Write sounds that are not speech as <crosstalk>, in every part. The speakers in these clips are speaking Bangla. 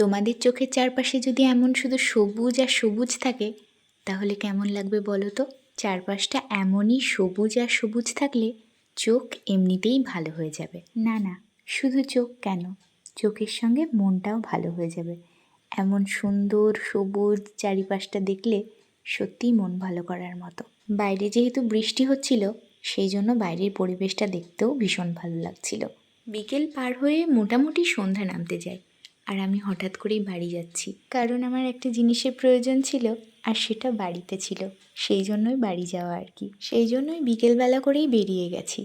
তোমাদের চোখের চারপাশে যদি এমন শুধু সবুজ আর সবুজ থাকে, তাহলে কেমন লাগবে বলো তো? চারপাশটা এমনই সবুজ আর সবুজ থাকলে চোখ এমনিতেই ভালো হয়ে যাবে। না না, শুধু চোখ কেন? চোখের সঙ্গে মনটাও ভালো হয়ে যাবে। এমন সুন্দর সবুজ চারিপাশটা দেখলে সত্যিই মন ভালো করার মতো। বাইরে যেহেতু বৃষ্টি হচ্ছিল, সেই জন্য বাইরের পরিবেশটা দেখতেও ভীষণ ভালো লাগছিল। বিকেল পার হয়ে মোটামুটি সন্ধ্যা নামতে যায়। আর আমি হঠাৎ করেই বাড়ি যাচ্ছি। কারণ আমার একটা জিনিসের প্রয়োজন ছিল আর সেটা বাড়িতে ছিল। সেই জন্যই বাড়ি যাওয়া আর কি। সেই জন্যই বিকেলবেলা করেই বেরিয়ে গেছি।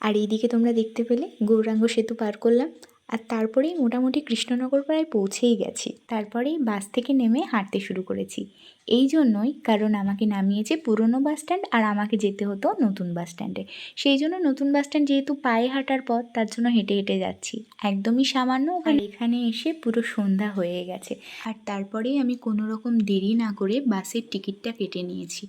আর এইদিকে তোমরা দেখতে পেলে গৌরাঙ্গ সেতু পার করলাম আর তারপরেই মোটামুটি কৃষ্ণনগর প্রায় পৌঁছেই গেছি। তারপরেই বাস থেকে নেমে হাঁটতে শুরু করেছি। এই জন্যই কারণ আমাকে নামিয়েছে পুরনো বাস স্ট্যান্ড আর আমাকে যেতে হতো নতুন বাস স্ট্যান্ডে সেই জন্য নতুন বাস স্ট্যান্ড যেহেতু পায়ে হাঁটার পথ, তার জন্য হেঁটে হেঁটে যাচ্ছি। একদমই সামান্য আর এখানে এসে পুরো সন্ধ্যা হয়ে গেছে। আর তারপরেই আমি কোনো রকম দেরি না করে বাসের টিকিটটা কেটে নিয়েছি।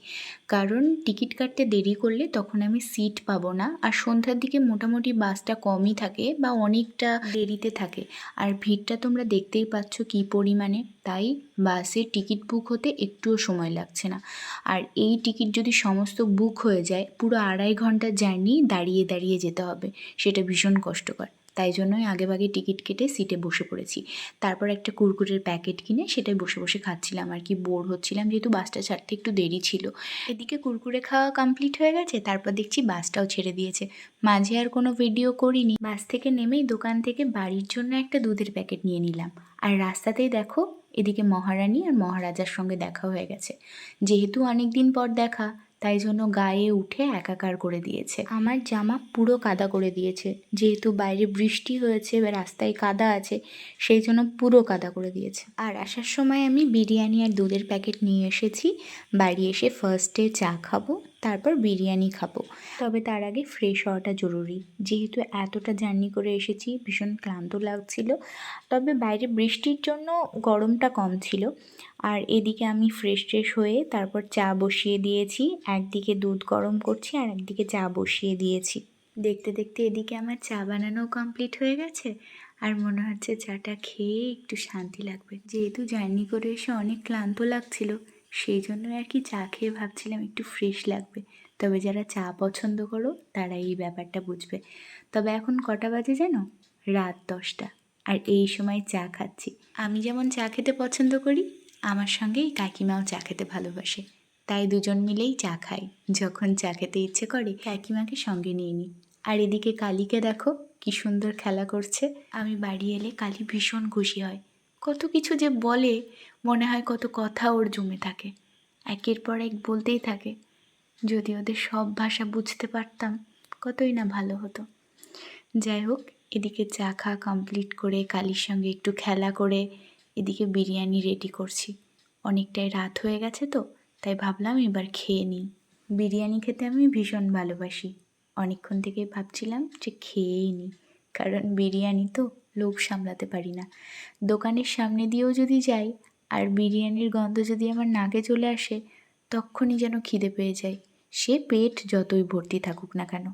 কারণ টিকিট কাটতে দেরি করলে তখন আমি সিট পাবো না। আর সন্ধ্যার দিকে মোটামুটি বাসটা কমই থাকে বা অনেকটা দেরিতে থাকে। আর ভিড়টা তোমরা দেখতেই পাচ্ছ কী পরিমাণে। তাই বাসের টিকিট বুক হতে একটুও সময় লাগছে না। আর এই টিকিট যদি সমস্ত বুক হয়ে যায়, পুরো আড়াই ঘণ্টার জার্নি দাঁড়িয়ে দাঁড়িয়ে যেতে হবে, সেটা ভীষণ কষ্টকর। তাই জন্যই আগেভাগে টিকিট কেটে সিটে বসে পড়েছি। তারপর একটা কুরকুরের প্যাকেট কিনে সেটাই বসে বসে খাচ্ছিলাম। আর কি বোর হচ্ছিলাম, যেহেতু বাসটা ছাড়তে একটু দেরি ছিল। এদিকে কুরকুরে খাওয়া কমপ্লিট হয়ে গেছে, তারপর দেখছি বাসটাও ছেড়ে দিয়েছে। মাঝে আর কোনো ভিডিও করিনি। বাস থেকে নেমেই দোকান থেকে বাড়ির জন্য একটা দুধের প্যাকেট নিয়ে নিলাম। আর রাস্তাতেই দেখো এদিকে মহারানী আর মহারাজার সঙ্গে দেখা হয়ে গেছে। যেহেতু অনেক দিন পর দেখা, তাই জন্য গায়ে উঠে একাকার করে দিয়েছে। আমার জামা পুরো কাদা করে দিয়েছে। যেহেতু বাইরে বৃষ্টি হয়েছে বা রাস্তায় কাদা আছে, সেই জন্য পুরো কাদা করে দিয়েছে। আর আসার সময় আমি বিরিয়ানি আর দুধের প্যাকেট নিয়ে এসেছি। বাড়ি এসে ফার্স্টে চা খাব। তারপর বিরিয়ানি খাব। তবে তার আগে ফ্রেশ হওয়াটা জরুরি। যেহেতু এতটা জার্নি করে এসেছি, ভীষণ ক্লান্ত লাগছিল। তবে বাইরে বৃষ্টির জন্য গরমটা কম ছিল। আর এদিকে আমি ফ্রেশ ট্রেশ হয়ে তারপর চা বসিয়ে দিয়েছি। একদিকে দুধ গরম করছি আর একদিকে চা বসিয়ে দিয়েছি। দেখতে দেখতে এদিকে আমার চা বানানো কমপ্লিট হয়ে গেছে। আর মনে হচ্ছে চাটা খেয়ে একটু শান্তি লাগবে। যেহেতু জার্নি করে এসে অনেক ক্লান্ত লাগছিল। সেই জন্য আর কি চা খেয়ে ভাবছিলাম একটু ফ্রেশ লাগবে। তবে যারা চা পছন্দ করো, তারা এই ব্যাপারটা বুঝবে। তবে এখন কটা বাজে জানো? রাত দশটা। আর এই সময় চা খাচ্ছি। আমি যেমন চা খেতে পছন্দ করি, আমার সঙ্গে এই কাকিমাও চা খেতে ভালোবাসে। তাই দুজন মিলেই চা খাই। যখন চা খেতে ইচ্ছে করে, কাকিমাকে সঙ্গে নিয়ে নিই। আর এদিকে কালীকে দেখো, কি সুন্দর খেলা করছে। আমি বাড়ি এলে কালী ভীষণ খুশি হয়। কত কিছু যে বলে, মনে হয় কত কথা ওর জমে থাকে। একের পর এক বলতেই থাকে। যদি ওদের সব ভাষা বুঝতে পারতাম, কতই না ভালো হতো। যাই হোক, এদিকে চা খাওয়া কমপ্লিট করে কালির সঙ্গে একটু খেলা করে এদিকে বিরিয়ানি রেডি করছি। অনেকটাই রাত হয়ে গেছে তো, তাই ভাবলাম এবার খেয়ে নিই। বিরিয়ানি খেতে আমি ভীষণ ভালোবাসি। অনেকক্ষণ থেকেই ভাবছিলাম যে খেয়েই নিই, কারণ বিরিয়ানি তো লোভ সামলাতে পারি না। দোকানের সামনে দিয়েও যদি যাই, আর বিরিয়ানির গন্ধ যদি আমার নাকে চলে আসে, তখনই যেন খিদে পেয়ে যায়। সে পেট যতই ভর্তি থাকুক না কেন,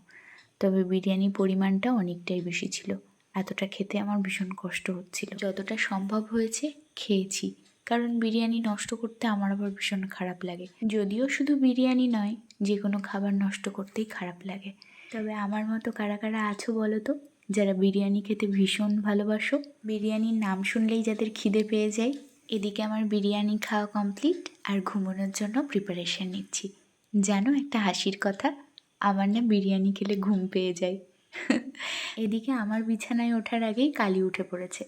তবে বিরিয়ানির পরিমাণটা অনেকটাই বেশি ছিল। এতটা খেতে আমার ভীষণ কষ্ট হচ্ছিল। যতটা সম্ভব হয়েছে, খেয়েছি। কারণ বিরিয়ানি নষ্ট করতে আমার আবার ভীষণ খারাপ লাগে। যদিও শুধু বিরিয়ানি নয়, যে কোনো খাবার নষ্ট করতেই খারাপ লাগে। তবে আমার মতো কারা কারা আছো বলো তো? যারা বিরিয়ানি খেতে ভীষণ ভালোবাসো, বিরিয়ানির নাম শুনলেই যাদের খিদে পেয়ে যায়, এদিকে আমার বিরিয়ানি খাওয়া কমপ্লিট আর ঘুমানোর জন্য প্রিপারেশন নিচ্ছি। জানো একটা হাসির কথা, আমার না বিরিয়ানি খেলে ঘুম পেয়ে যায়। <laughs> এদিকে আমার বিছানায় ওঠার আগেই কালি উঠে পড়েছে।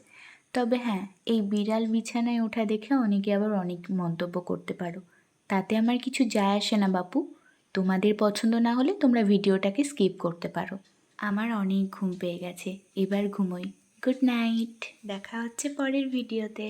তবে হ্যাঁ এই বিড়াল বিছানায় ওঠা দেখে অনেকে আবার অনেক মন্তব্য করতে পারো। তাতে আমার কিছু যায় আসে না, বাপু। তোমাদের পছন্দ না হলে তোমরা ভিডিওটাকে স্কিপ করতে পারো। আমার অনেক ঘুম পেয়ে গেছে। এবার ঘুমোই। গুড নাইট দেখা হচ্ছে পরের ভিডিওতে